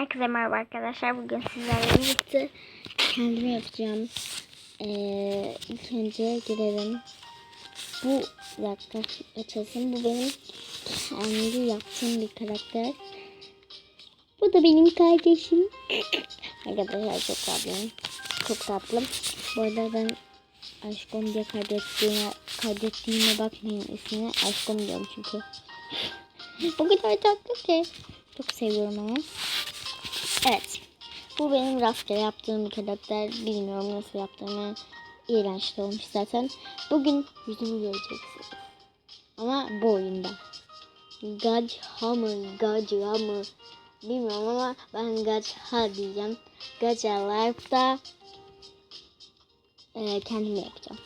Herkese merhaba arkadaşlar. Bugün sizlerle birlikte kendime yapacağım. Ee, ilk önce girelim. Bu dakika açılsın. Bu benim kendi yaptığım bir karakter. Bu da benim kardeşim. arkadaşlar çok tatlı. Çok tatlı. Bu arada ben aşkım diye kaydettiğime, kaydettiğime bakmayın ismini. Aşkım diyorum çünkü. Bu kadar tatlı ki. Çok seviyorum onu. Evet. Bu benim rastgele yaptığım bir karakter. Bilmiyorum nasıl yaptığımı. İğrenç de olmuş zaten. Bugün yüzümü göreceksiniz. Ama bu oyunda. Gacha mı? Gacha mı? Bilmiyorum ama ben Gacha diyeceğim. Gacha Life'da e, kendim yapacağım.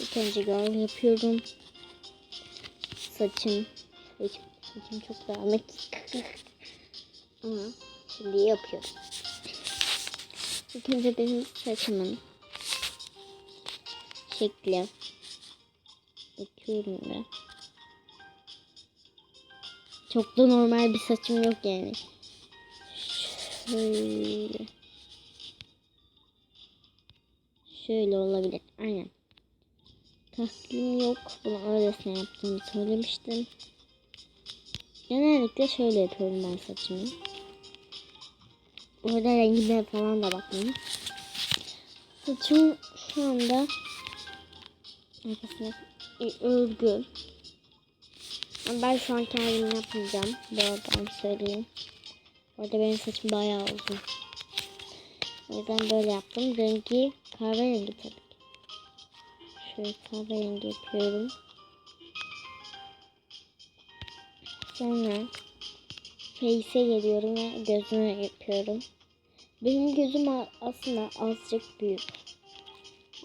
İlk önce yapıyorum. Saçım. Saçım, saçım çok dağınık. Ama şimdi yapıyorum. İlk önce benim saçımın şekli. Bakıyorum da. Çok da normal bir saçım yok yani. Şöyle. Şöyle olabilir. Aynen. Tahkilim yok. Bunu öylesine yaptığımı söylemiştim. Genellikle şöyle yapıyorum ben saçımı. Orada rengine falan da bakmayın. Saçım şu anda arkasına örgü. Ben şu an kendim yapmayacağım. Arada söyleyeyim. Orada benim saçım bayağı uzun. O yüzden böyle yaptım. Rengi kahverengi tabii ki. Şöyle kahverengi yapıyorum. Sonra face'e geliyorum ve gözümü yapıyorum. Benim gözüm aslında azıcık büyük.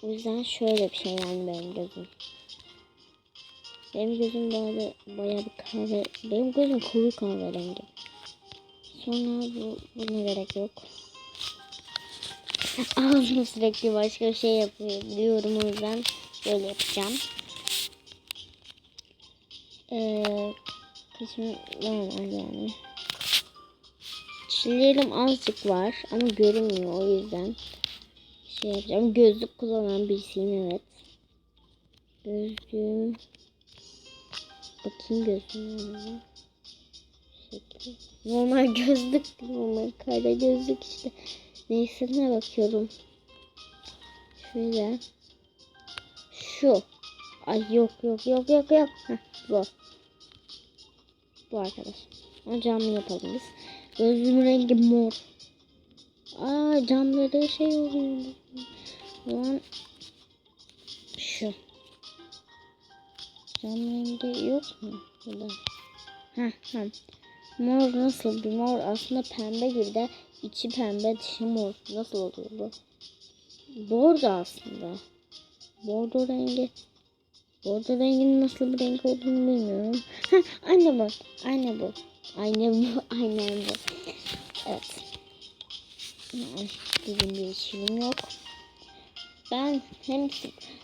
O yüzden şöyle bir şey yani benim gözüm. Benim gözüm böyle bayağı bir kahve. Benim gözüm koyu kahverengi. Sonra bu buna gerek yok. Ağzım sürekli başka bir şey yapıyor diyorum o yüzden böyle yapacağım. Ee, normal yani. Çillerim azıcık var ama görünmüyor o yüzden şey yapacağım. Gözlük kullanan birisiyim evet. Gözlüğüm bakayım gözlüğüm Şekil. Normal gözlük normal kara gözlük işte. Neyse ne bakıyorum. Şöyle. Şu. Ay yok yok yok yok yok. Heh, bu. Bu arkadaş. Ama camlı yapalım biz. Gözümün rengi mor. Aa camları şey oluyor. Lan şu. Cam rengi yok mu? Burada. Heh, heh. Mor nasıl bir mor? Aslında pembe gibi de içi pembe dışı mor. Nasıl oluyor bu? Bordo aslında. Bordo rengi Bordo renginin nasıl bir renk olduğunu bilmiyorum. Heh, anne bu. Anne bu. Anne bu. Anne bu. Evet. Bizim bir işim yok. Ben hem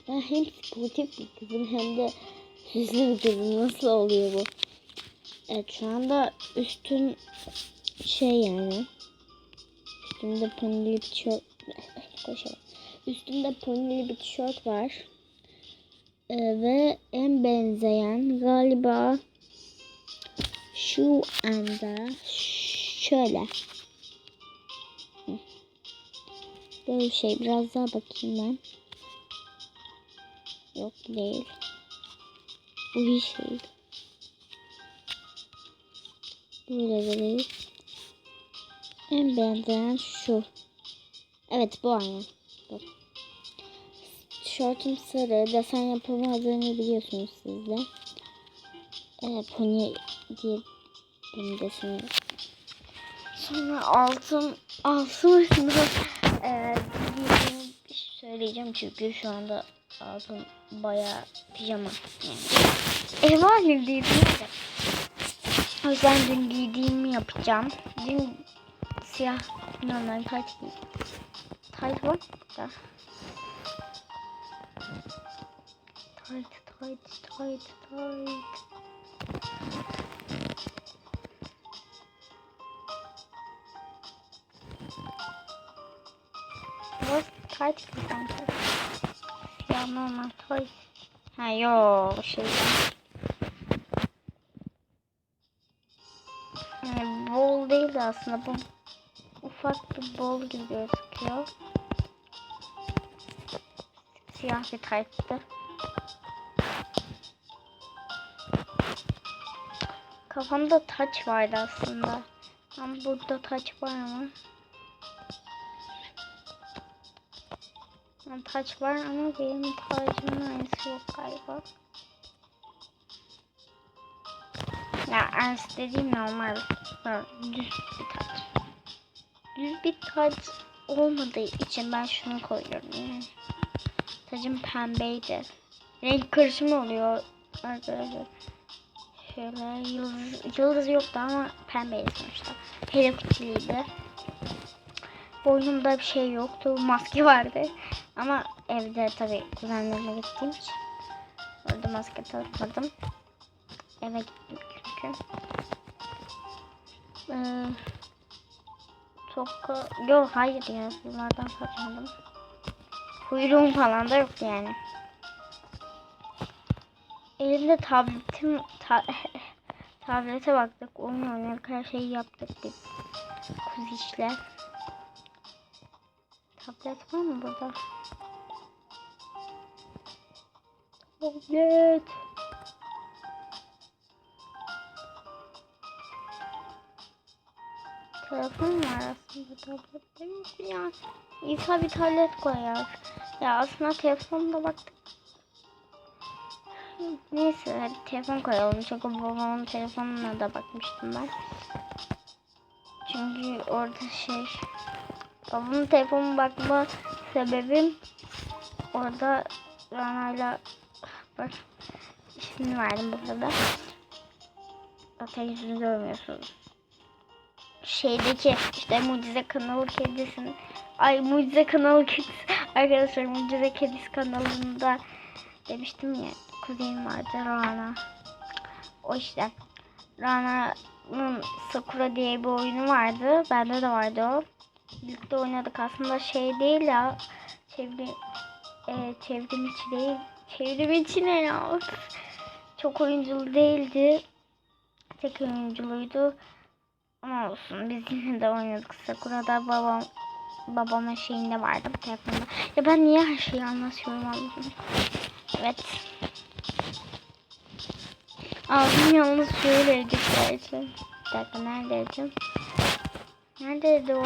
ben hem sportif bir kızım hem de hızlı bir kızım. Nasıl oluyor bu? Evet şu anda üstüm şey yani. Üstümde ponili bir tişört. Koşalım. Üstümde ponili bir tişört var. Ee, ve en benzeyen galiba şu anda şöyle. Böyle şey. Biraz daha bakayım ben. Yok değil. Bu bir şey. Böyle de değil. En benzeyen şu. Evet bu aynı. Bu. Tişörtüm sarı. Desen yapamadığını biliyorsunuz siz de. Ee, pony diye benim deseni. Sonra altım üstünde ee, giydiğimi söyleyeceğim çünkü şu anda altım bayağı pijama. Yani. Ev halindeydim de. O yüzden dün giydiğimi yapacağım. Dün siyah normal tayt giydim. Tayt var da. Tayt, tayt, tayt, tayt. Tight gibi sanki. Siyah normal toy. Ha yo şey. Yani bol değil de aslında bu ufak bir bol gibi gözüküyor. Siyah bir tight'tı. Kafamda taç vardı aslında. Ama burada taç var mı? Yani taç var ama benim tacımın aynısı yok galiba. Ya ers dediğim normal düz bir taç. Düz bir taç olmadığı için ben şunu koyuyorum yani. Tacım pembeydi. Renk karışımı oluyor arkadaşlar. Şöyle yıldız, yıldız yoktu ama pembeydi sonuçta. Hello Kitty'liydi. Boynumda bir şey yoktu. Maske vardı. Ama evde tabii kuzenlerime gittiğim için orada maske takmadım. Eve gittim çünkü. Ee, toka... Yok hayır ya. Bunlardan saçmadım. Kuyruğum falan da yok yani. Elimde tabletim ta, tablete baktık. Oyun oynadık. Her şeyi yaptık biz. Kuz işler. Tablet var mı burada? Tablet. Telefon var aslında tablet değil ya? İsa bir tablet koyar. Ya aslında telefonda baktık. Neyse hadi telefon koyalım. Çünkü babamın telefonuna da bakmıştım ben. Çünkü orada şey babamın telefonu bakma sebebim orada Rana'yla bak ismini verdim burada. Zaten yüzünü görmüyorsunuz. Şeydeki işte Mucize Kanalı Kedisi'nin Ay Mucize Kanalı Kedisi Arkadaşlar Mucize Kedisi kanalında demiştim ya kuzenim vardı Rana. O işte Rana'nın Sakura diye bir oyunu vardı. Bende de vardı o. Birlikte oynadık aslında şey değil ya. Çevrim, e, çevrim içi değil. Çevrim içi ne ya? Çok oyunculu değildi. Tek oyunculuydu. Ama olsun biz yine de oynadık. Sakura'da babam babamın şeyinde vardı bu telefonda. Ya ben niye her şeyi anlatıyorum Allah'ım. Evet. Ağzım yalnız şöyleydi gerçi. Bir dakika neredeydim? Neredeydi o?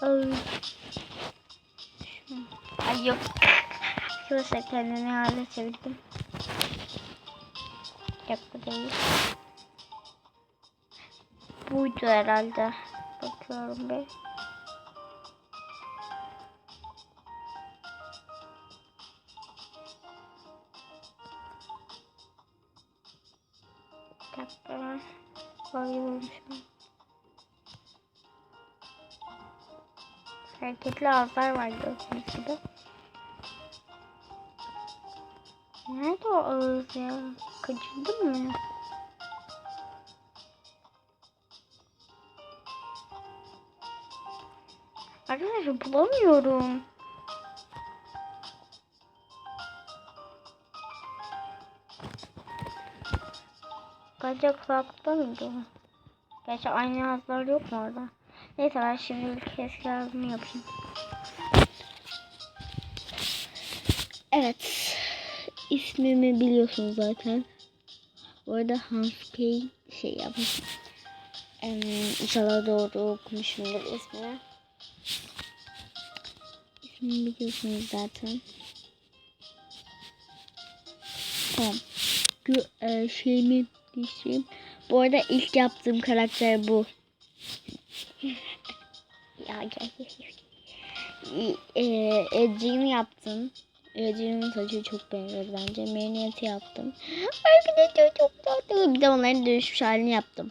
Ay. Yok. Arkadaşlar kendimi hale çevirdim. Yok bu değil. Buydu herhalde. Bakıyorum. Bir Hareketli ağızlar var gördüğünüz gibi. Nerede o ağız ya? Kaçırdın mı? Arkadaşlar bulamıyorum. Galiba kulaklıkta mıydı? Gerçi aynı ağızlar yok mu orada? Neyse ben şimdi eski ağzımı yapayım. Evet. İsmimi biliyorsunuz zaten. Bu arada Hans Pay şey yapmış. Ee, inşallah doğru okumuşumdur ismini. İsmini biliyorsunuz zaten. Tamam. Gö e, şeyimi değiştireyim. Bu arada ilk yaptığım karakter bu. Gel gel. Eee Edge'ini yaptım. Edge'nin saçı çok benziyor bence. Marinette yaptım. Arkadaşlar çok tatlı. Bir de onların dönüşmüş halini yaptım.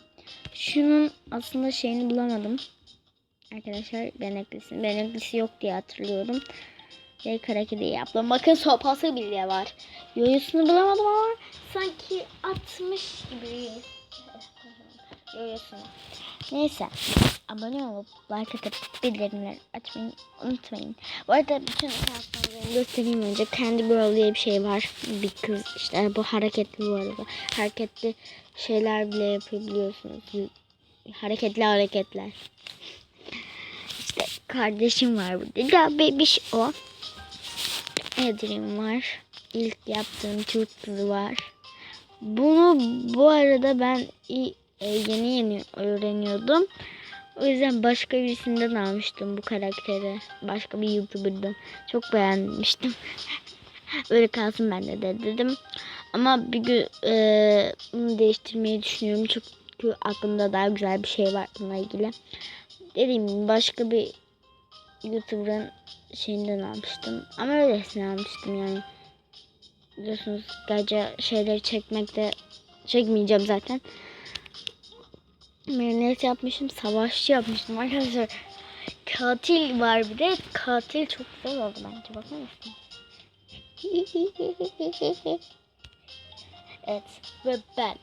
Şunun aslında şeyini bulamadım. Arkadaşlar beneklisini. Beneklisi yok diye hatırlıyorum. Ve karakeri yaptım. Bakın sopası bile var. Yoyusunu bulamadım ama sanki atmış gibi. Görüyorsunuz. Neyse. Abone olup like atıp bildirimleri açmayı unutmayın. Bu arada bütün hesaplarımı göstereyim önce. Candy Girl diye bir şey var. Bir kız işte bu hareketli bu arada. Hareketli şeyler bile yapabiliyorsunuz. Hareketli hareketler. İşte kardeşim var burada. Ya bebiş o. Edrin var. İlk yaptığım Türk kızı var. Bunu bu arada ben e, yeni yeni öğreniyordum. O yüzden başka birisinden almıştım bu karakteri. Başka bir YouTuber'dan. Çok beğenmiştim. Öyle kalsın bende de dedim. Ama bir gün e, bunu değiştirmeyi düşünüyorum. Çünkü aklımda daha güzel bir şey var bununla ilgili. Dediğim gibi başka bir YouTuber'ın şeyinden almıştım. Ama öylesine almıştım yani. Biliyorsunuz gece şeyleri çekmekte çekmeyeceğim zaten. Merinet yapmışım. Savaşçı yapmıştım arkadaşlar. Katil var bir de. Katil çok güzel oldu bence. Bakar mısın? evet. Ve ben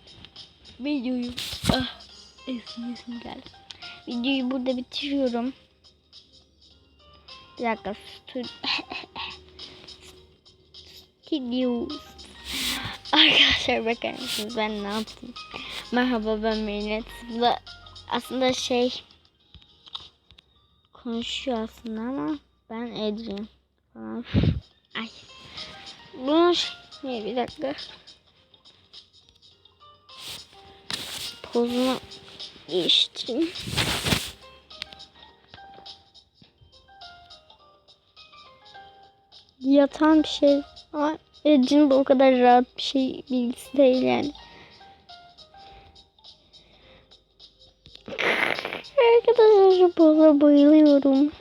videoyu ah, esim esim geldi. Videoyu burada bitiriyorum. Bir dakika. Stüdyo. Arkadaşlar bakar mısınız ben ne yaptım? Merhaba ben Merinet. Bu da aslında şey konuşuyor aslında ama ben Adrian falan. Ay. Bunu şey, bir dakika. Pozunu değiştireyim. Yatan bir şey. Ama Adrian da o kadar rahat bir şey bilgisi değil yani. Poza bayılıyorum.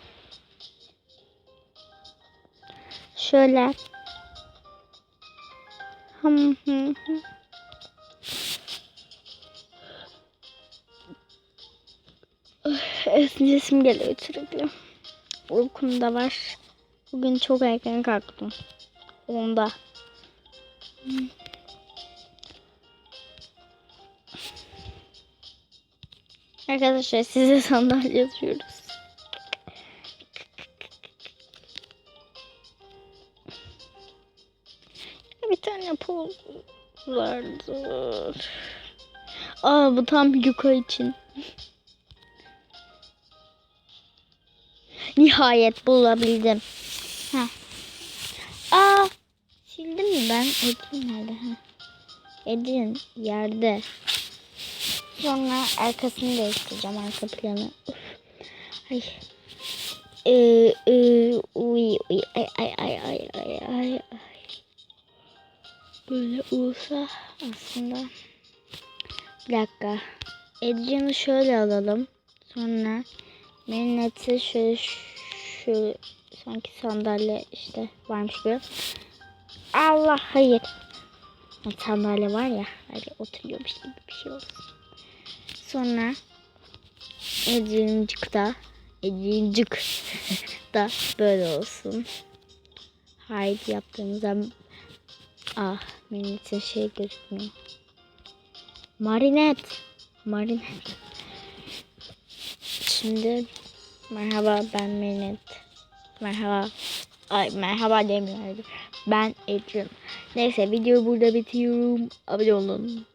Şöyle. Hım hım hım. Esnesim geliyor sürekli. Uykum da var. Bugün çok erken kalktım. Onda. Arkadaşlar size sandalye yazıyoruz. Bir tane poz vardı. Aa bu tam Yuka için. Nihayet bulabildim. Heh. Aa sildim mi ben? Edin nerede? Ha. Edin yerde. Sonra arkasını değiştireceğim arka planı. Ay. Ee, e, uy, uy, ay, ay, ay, ay, ay, ay, ay. Böyle olsa aslında. Bir dakika. Edge'ini şöyle alalım. Sonra Minnet'i şöyle şöyle sanki sandalye işte varmış gibi. Allah hayır. Sandalye var ya. Hani oturuyormuş gibi bir şey olsun. Sonra Edincik da Edincik da böyle olsun. Haydi yaptığımızda ah Minnet'in şey gözükmüyor. Marinet. Marinet. Şimdi merhaba ben Minnet. Merhaba. Ay merhaba demiyorum. Ben Adrian. Neyse videoyu burada bitiriyorum. Abone olun.